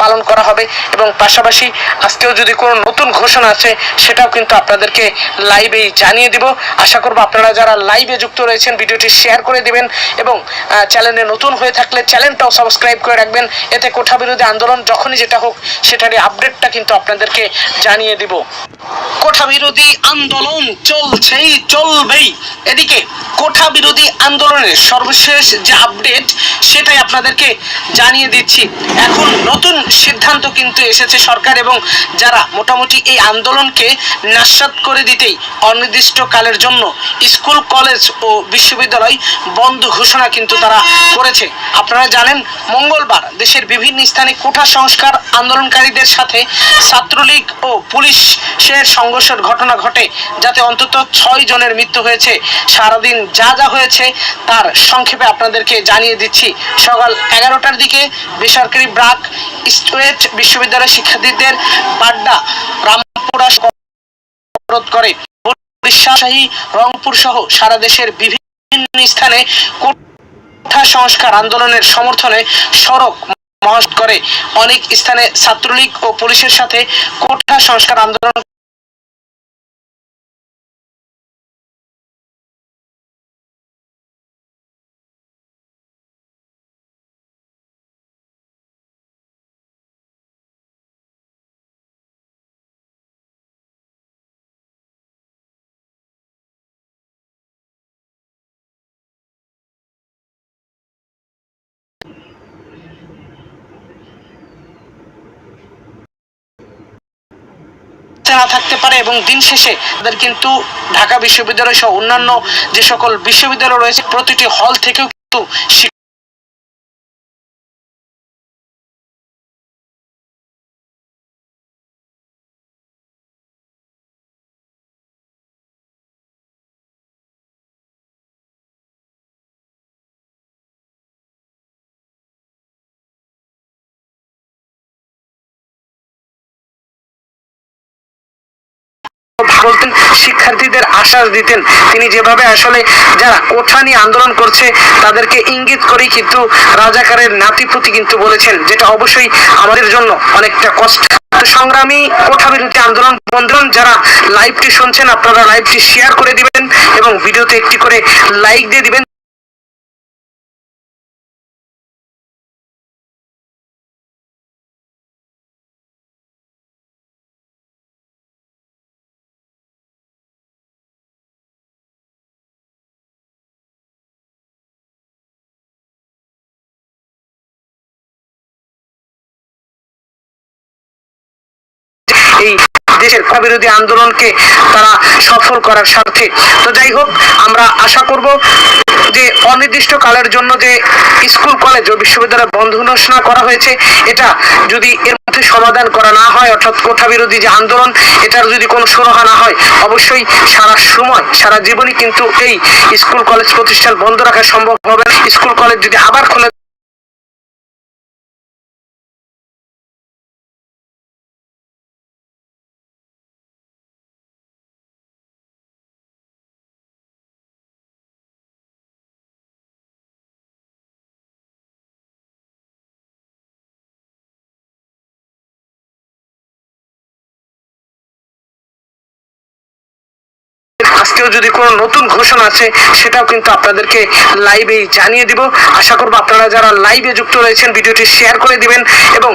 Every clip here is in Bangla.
পালন করা হবে এবং পাশাপাশি আজকেও যদি কোনো নতুন ঘোষণা আছে সেটাও কিন্তু আপনাদেরকে লাইভেই জানিয়ে দিব। আশা করব আপনারা যারা লাইভে যুক্ত রয়েছেন, ভিডিওটি শেয়ার করে দেবেন এবং চ্যানেলে নতুন হয়ে থাকলে চ্যানেলটাও সাবস্ক্রাইব করে রাখবেন। এতে কোঠা বিরোধী আন্দোলন যখনই যেটা হোক, সেটারই আপডেটটা কিন্তু আপনাদেরকে জানিয়ে দিব। কোঠা বিরোধী আন্দোলন চলছেই চলবেই। এদিকে কোঠা বিরোধী আন্দোলনের সর্বশেষ যে আপডেট সেটাই আপনাদেরকে জানিয়ে দিচ্ছি। এখন নতুন সিদ্ধান্ত কিন্তু এসেছে সরকার এবং যারা মোটামুটি এই আন্দোলনকে নাস্বাত করে দিতেই অনির্দিষ্টকালের জন্য স্কুল, কলেজ ও বিশ্ববিদ্যালয় বন্ধ ঘোষণা কিন্তু তারা করেছে। আপনারা জানেন, মঙ্গলবার দেশের বিভিন্ন স্থানে কোঠা সংস্কার আন্দোলনকারীদের সাথে ছাত্রলীগ ও পুলিশের সংঘর্ষের ঘটনা ঘটে, যাতে অন্তত ছয় জনের মৃত্যু হয়েছে। সারাদিন যা যা হয়েছে তার সংক্ষেপে আপনাদেরকে জানিয়ে দিচ্ছি। সকাল এগারোটার দিকে বেসরকারি ব্রাক স্টুয়েট বিশ্ববিদ্যালয়ের শিক্ষার্থীদের বাড্ডা রামপুরা অবরোধ করে। রাজশাহী রংপুর সহ সারা দেশের বিভিন্ন স্থানে কোঠা সংস্কার আন্দোলনের সমর্থনে সড়ক মহাস করে। অনেক স্থানে ছাত্রলীগ ও পুলিশের সাথে কোঠা সংস্কার আন্দোলন না থাকতে পারে এবং দিন শেষে তাদের কিন্তু ঢাকা বিশ্ববিদ্যালয় সহ অন্যান্য যে সকল বিশ্ববিদ্যালয় রয়েছে, প্রতিটি হল থেকেও কিন্তু বলতেন, শিক্ষার্থীদের আশ্বাস দিতেন। তিনি যেভাবে আসলে যারা কোঠা নিয়ে আন্দোলন করছে, তাদেরকে ইঙ্গিত করেই কিন্তু রাজাকারের নাতিপুতি কিন্তু বলেছেন, যেটা অবশ্যই আমাদের জন্য অনেকটা কষ্ট। সংগ্রামী কোঠা বিরোধী আন্দোলন বন্ধন যারা লাইভটি শুনছেন, আপনারা লাইভটি শেয়ার করে দিবেন এবং ভিডিওতে একটি করে লাইক দিয়ে দিবেন। এই দেশের বিরোধী আন্দোলনকে তারা সফল করার স্বার্থে। তো যাই হোক, আমরা আশা করব যে অনির্দিষ্ট কালের জন্য যে স্কুল, কলেজ ও বিশ্ববিদ্যালয় বন্ধ ঘোষণা করা হয়েছে, এটা যদি এর মধ্যে সমাধান করা না হয়, অর্থাৎ কোঠা বিরোধী যে আন্দোলন, এটার যদি কোনো সুরাহা না হয়, অবশ্যই সারা সময়, সারা জীবনই কিন্তু এই স্কুল, কলেজ প্রতিষ্ঠান বন্ধ রাখা সম্ভব হবে স্কুল, কলেজ যদি আবার খুলে আজকেও যদি কোনো নতুন ঘোষণা আছে, সেটাও কিন্তু আপনাদেরকে লাইভেই জানিয়ে দিব। আশা করব আপনারা যারা লাইভে যুক্ত রয়েছেন, ভিডিওটি শেয়ার করে দিবেন এবং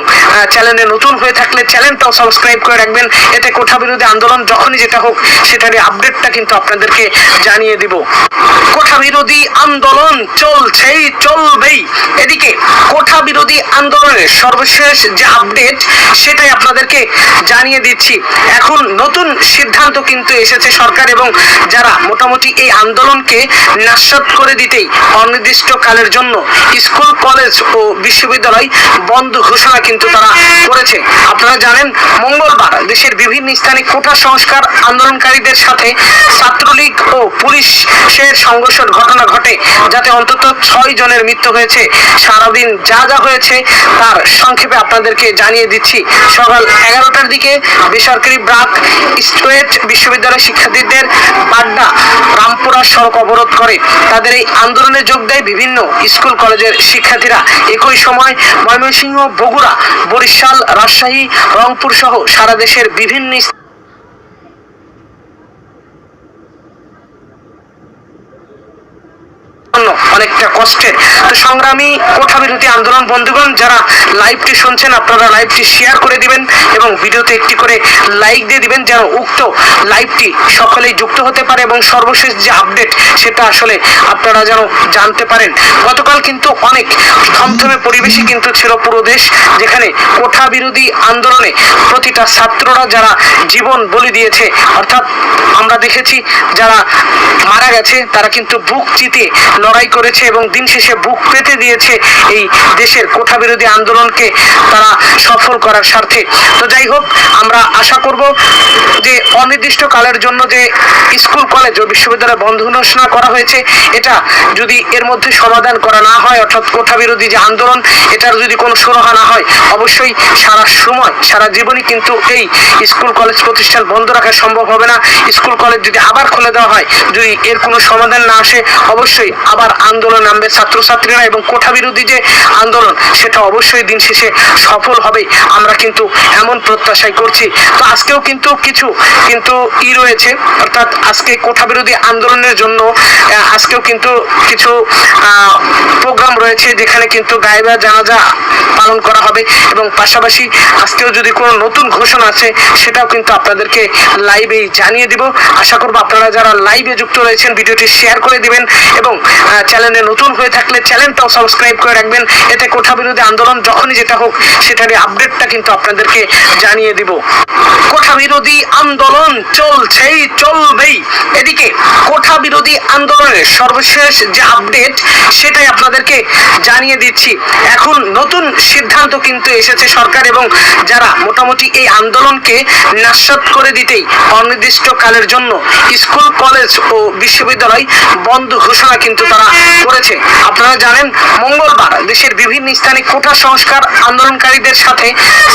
চ্যানেলে নতুন হয়ে থাকলে চ্যানেলটাও সাবস্ক্রাইব করে রাখবেন। এতে কোঠা বিরোধী আন্দোলন যখনই যেটা হোক সেটারই আপডেটটা কিন্তু আপনাদেরকে জানিয়ে দিব। কোঠা বিরোধী আন্দোলন চলছেই, চলবেই। এদিকে কোঠা বিরোধী আন্দোলনের সর্বশেষ যে আপডেট সেটাই আপনাদেরকে জানিয়ে দিচ্ছি। এখন নতুন সিদ্ধান্ত কিন্তু এসেছে সরকার এবং যারা মোটামুটি এই আন্দোলনকে নাশাত করে দিতেই অনির্দিষ্ট কালের জন্য স্কুল, কলেজ ও বিশ্ববিদ্যালয় বন্ধ ঘোষণা কিন্তু তারা করেছে। আপনারা জানেন, মঙ্গলবার দেশের বিভিন্ন স্থানে কোটা সংস্কার আন্দোলনকারীদের সাথে ছাত্রলীগ ও পুলিশের সংঘর্ষের ঘটনা ঘটে, যাতে অন্তত ছয় জনের মৃত্যু হয়েছে। সারাদিন যা যা হয়েছে তার সংক্ষেপে আপনাদেরকে জানিয়ে দিচ্ছি। সকাল এগারোটার দিকে বেসরকারি ব্রাক স্টুয়েট বিশ্ববিদ্যালয়ের শিক্ষার্থীদের বাড্ডা রামপুরা সড়ক অবরোধ করে। তাদের এই আন্দোলনে যোগ দেয় বিভিন্ন স্কুল, কলেজের শিক্ষার্থীরা। একই সময় ময়মনসিংহ, বগুড়া, বরিশাল, রাজশাহী, রংপুর সহ সারা দেশের বিভিন্ন জন্য অনেকটা কষ্টের তো সংগ্রামী কোঠা বিরোধী আন্দোলন বন্ধুগণ, যারা লাইভটি শুনছেন, আপনারা লাইভটি শেয়ার করে দিবেন এবং ভিডিওতে একটি করে লাইক দিয়ে দিবেন, যেন উক্ত লাইভটি সকলেই যুক্ত হতে পারে এবং সর্বশেষ যে আপডেট সেটা আসলে আপনারা যেন জানতে পারেন। গতকাল কিন্তু অনেক থমথমে পরিবেশই কিন্তু ছিল পুরো দেশ, যেখানে কোঠা বিরোধী আন্দোলনে প্রতিটা ছাত্ররা যারা জীবন বলি দিয়েছে, অর্থাৎ আমরা দেখেছি যারা মারা গেছে, তারা কিন্তু বুক চিতে লড়াই করেছে এবং দিন শেষে বুক পেতে দিয়েছে এই দেশের কোঠা বিরোধী আন্দোলনকে তারা সফল করার স্বার্থে। তো যাই হোক, আমরা আশা করব যে অনির্দিষ্ট কালের জন্য যে স্কুল, কলেজ ও বিশ্ববিদ্যালয় বন্ধ ঘোষণা করা হয়েছে, এটা যদি এর মধ্যে সমাধান করা না হয়, অর্থাৎ কোঠা বিরোধী যে আন্দোলন, এটার যদি কোনো সুরাহা না হয়, অবশ্যই সারা সময়, সারা জীবনই কিন্তু এই স্কুল, কলেজ প্রতিষ্ঠান বন্ধ রাখা সম্ভব হবে না। স্কুল, কলেজ যদি আবার খুলে দেওয়া হয়, যদি এর কোনো সমাধান না আসে, অবশ্যই আবার আন্দোলন নামবে ছাত্রছাত্রীরা এবং কোঠা বিরোধী যে আন্দোলন, সেটা অবশ্যই দিন শেষে সফল হবে। আমরা কিন্তু এমন প্রত্যাশাই করছি। তো আজকেও কিন্তু কিছু কিন্তু ই রয়েছে, অর্থাৎ আজকে কোঠা বিরোধী আন্দোলনের জন্য আজকেও কিন্তু কিছু প্রোগ্রাম রয়েছে যেখানে কিন্তু গায়েবা জানাজা পালন করা হবে এবং পাশাপাশি আজকেও যদি কোনো নতুন ঘোষণা আছে, সেটাও কিন্তু আপনাদেরকে লাইভেই জানিয়ে দিব। আশা করব আপনারা যারা লাইভে যুক্ত রয়েছেন, ভিডিওটি শেয়ার করে দিবেন এবং চ্যানেলে নতুন হয়ে থাকলে চ্যানেলটাও সাবস্ক্রাইব করে রাখবেন। এতে কোঠা বিরোধী আন্দোলন যখনই যেটা হোক, সেটারই আপডেটটা কিন্তু আপনাদেরকে জানিয়ে দিব। কোঠা বিরোধী আন্দোলন চলছেই, চলবেই। এদিকে কোঠা বিরোধী আন্দোলনের সর্বশেষ যে আপডেট সেটাই আপনাদেরকে জানিয়ে দিচ্ছি। এখন নতুন সিদ্ধান্ত কিন্তু এসেছে সরকার এবং যারা মোটামুটি এই আন্দোলনকে নাশাত করে দিতেই অনির্দিষ্ট কালের জন্য স্কুল, কলেজ ও বিশ্ববিদ্যালয় বন্ধ ঘোষণা কিন্তু তারা করেছে আপনারা জানেন, মঙ্গলবার দেশের বিভিন্ন স্থানে কোঠা সংস্কার আন্দোলনকারীদের সাথে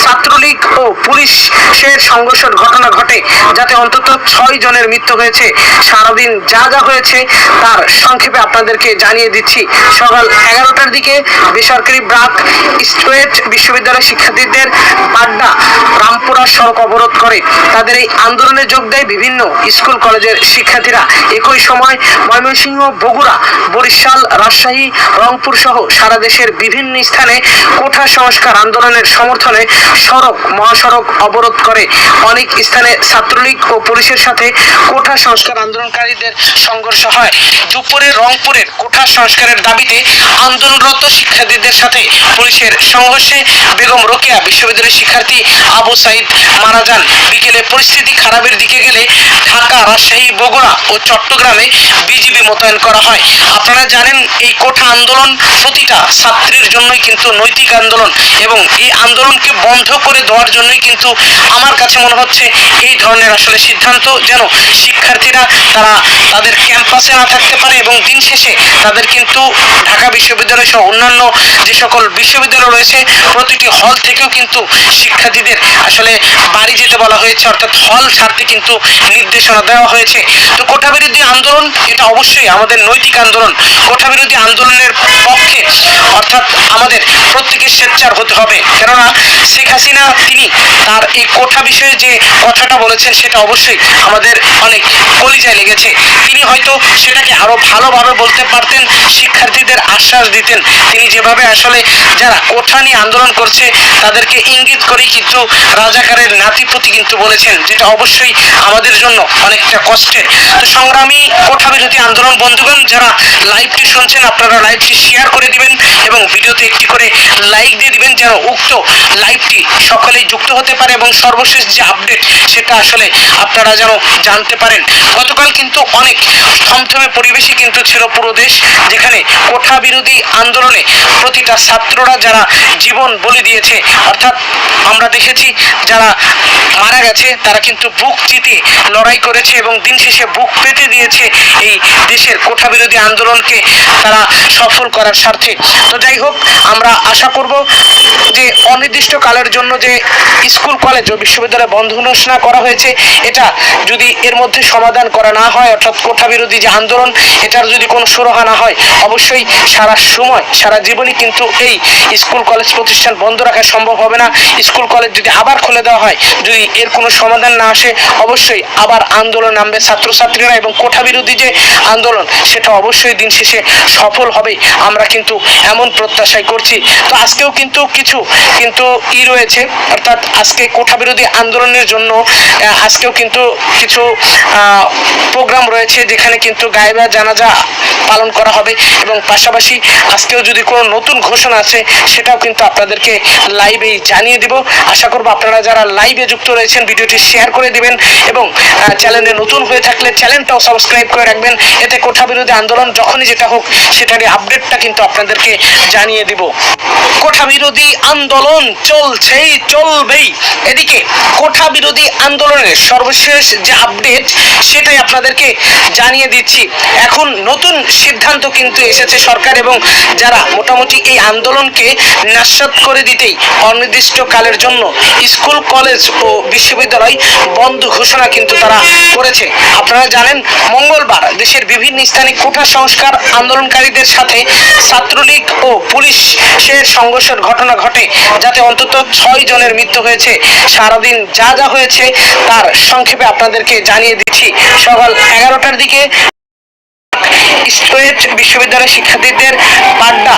ছাত্রলীগ ও পুলিশের সংঘর্ষের ঘটনা ঘটে, যাতে অন্তত ছয় জনের মৃত্যু হয়েছে। সারাদিন যা যা হয়েছে তার সংক্ষেপে আপনাদেরকে জানিয়ে দিচ্ছি। সকাল এগারোটার দিকে বেসরকারি ব্রাক স্টুয়েট বিশ্ববিদ্যালয়ের শিক্ষার্থীদের পাড্ডা রামপুরা সড়ক অবরোধ করে। তাদের এই আন্দোলনে যোগ দেয় বিভিন্ন স্কুল, কলেজের শিক্ষার্থীরা। একই সময় ময়মনসিংহ বগুড়া বরিশাল, রাজশাহী, রংপুর সহ সারা দেশের বিভিন্ন স্থানে কোঠা সংস্কার আন্দোলনের সমর্থনে সড়ক, মহাসড়ক অবরোধ করে অনেক স্থানে ছাত্রলীগ ও পুলিশের সাথে কোঠা সংস্কার আন্দোলনকারীদের সংঘর্ষ হয়। দুপুরে রংপুরের কোঠা সংস্কারের দাবিতে আন্দোলনরত শিক্ষার্থীদের সাথে পুলিশের সংঘর্ষে বেগম রোকেয়া বিশ্ববিদ্যালয়ের শিক্ষার্থী আবু সাইদ মারা যান। বিকেলে পরিস্থিতি খারাপের দিকে গেলে ঢাকা, রাজশাহী, বগুড়া ও চট্টগ্রামে বিজিবি মোতায়েন করা হয়। আপনারা জানেন এই কোঠা আন্দোলন প্রতিটা ছাত্রীর জন্যই কিন্তু নৈতিক আন্দোলন এবং এই আন্দোলনকে বন্ধ করে দেওয়ার জন্যই কিন্তু আমার কাছে মনে হচ্ছে এই ধরনের আসলে সিদ্ধান্ত যেন শিক্ষার্থীরা তারা তাদের ক্যাম্পাসে না থাকতে পারে এবং দিন শেষে তাদের কিন্তু ঢাকা বিশ্ববিদ্যালয় সহ অন্যান্য যে সকল বিশ্ববিদ্যালয় রয়েছে, প্রতিটি হল থেকেও কিন্তু শিক্ষার্থীদের আসলে বাড়ি যেতে বলা হয়েছে, অর্থাৎ হল ছাড়তে কিন্তু নির্দেশনা দেওয়া হয়েছে। তো কোঠা বিরোধী আন্দোলন, এটা অবশ্যই আমাদের নৈতিক আন্দোলন কোঠা বিরোধী আন্দোলনের পক্ষে, অর্থাৎ আমাদের প্রত্যেকের স্বেচ্ছার হতে হবে। কেননা, শেখ হাসিনা, তিনি তার এই কোঠা বিষয়ে যে কথাটা বলেছেন, সেটা অবশ্যই আমাদের অনেক কলিজায় লেগেছে। তিনি হয়তো সেটাকে আরও ভালোভাবে বলতে পারতেন, শিক্ষার্থীদের আশ্বাস দিতেন। তিনি যেভাবে আসলে যারা কোঠা নিয়ে আন্দোলন করছে, তাদেরকে ইঙ্গিত করেই কিন্তু রাজাকারের নাতিপুতি কিন্তু বলেছেন, যেটা অবশ্যই আমাদের জন্য অনেকটা কষ্টের। তো সংগ্রামী কোঠা বিরোধী আন্দোলন, বন্ধুগণ, যারা লাইভটি শুনছেন, আপনারা লাইভটি শেয়ার করে দিবেন এবং ভিডিওতে একটি করে লাইক দিয়ে দিবেন যেন উক্ত লাইভটি সকলেই যুক্ত হতে পারে এবং সর্বশেষ যে আপডেট সেটা আসলে আপনারা যেন জানতে পারেন। গতকাল কিন্তু অনেক থমথমে পরিবেশই কিন্তু ছিল পুরো দেশ, যেখানে কোঠা বিরোধী আন্দোলনে প্রতিটা ছাত্ররা যারা জীবন বলি দিয়েছে, অর্থাৎ আমরা দেখেছি যারা মারা গেছে, তারা কিন্তু বুক চিতে লড়াই করেছে এবং দিন শেষে বুক পেতে দিয়েছে এই দেশের কোঠা বিরোধী আন্দোলনকে তারা সফল করার স্বার্থে। তো যাই হোক, আমরা আশা করব যে অনির্দিষ্টকালের জন্য যে স্কুল, কলেজ ও বিশ্ববিদ্যালয় বন্ধ ঘোষণা করা হয়েছে, এটা যদি এর মধ্যে সমাধান করা না হয়, অর্থাৎ কোঠা বিরোধী যে আন্দোলন, এটার যদি কোনো সুরাহা না হয়, অবশ্যই সারা সময়, সারা জীবনই কিন্তু এই স্কুল, কলেজ প্রতিষ্ঠান বন্ধ রাখা সম্ভব হবে না। স্কুল, কলেজ যদি আবার খুলে দেওয়া হয়, যদি এর কোনো সমাধান না আসে, অবশ্যই আবার আন্দোলন নামবে ছাত্রছাত্রীরা এবং কোঠা বিরোধী যে আন্দোলন, সেটা অবশ্যই দিন শেষে সফল হবে। আমরা কিন্তু এমন প্রত্যাশাই করছি। তো আজকেও কিন্তু কিছু, কিন্তু ই রয়েছে। অর্থাৎ আজকে কোঠা বিরোধী আন্দোলনের জন্য আজকেও কিন্তু কিছু প্রোগ্রাম রয়েছে যেখানে কিন্তু গায়েবা জানাজা পালন করা হবে। এবং পাশাপাশি আজকেও যদি কোনো নতুন ঘোষণা আছে সেটাও কিন্তু আপনাদেরকে লাইভেই জানিয়ে দিব। আশা করব আপনারা যারা লাইভে যুক্ত রয়েছেন, ভিডিওটি শেয়ার করে দিবেন এবং চ্যানেলে নতুন হয়ে থাকলে চ্যানেলটাও সাবস্ক্রাইব করে রাখবেন। এতে কোঠা বিরোধী আন্দোলন যখনই যেটা হোক, সেটারই আপডেটটা কিন্তু আপনাদেরকে জানিয়ে দিব। কোঠা বিরোধী আন্দোলন চলছেই, চলবেই। এদিকে কোঠা বিরোধী আন্দোলনের সর্বশেষ যে আপডেট সেটাই আপনাদেরকে জানিয়ে দিচ্ছি। এখন নতুন সিদ্ধান্ত কিন্তু এসেছে সরকার এবং যারা মোটামুটি এই আন্দোলনকে নাশাত করে দিতেই অনির্দিষ্টকালের জন্য স্কুল, কলেজ ও বিশ্ববিদ্যালয় বন্ধ ঘোষণা কিন্তু তারা করেছে। আপনারা জানেন, মঙ্গলবার দেশের বিভিন্ন স্থানে কোঠা সংস্কার আন্দোলনকারীদের সাথে ছাত্রলীগ ও পুলিশের সংঘর্ষের ঘটনা ঘটে, যাতে অন্তত ছয় জনের মৃত্যু হয়েছে। সারাদিন যা যা হয়েছে তার সংক্ষেপে আপনাদেরকে জানিয়ে দিচ্ছি। সকাল এগারোটার দিকে বিশ্ববিদ্যালয়ের শিক্ষার্থীদের পাড্ডা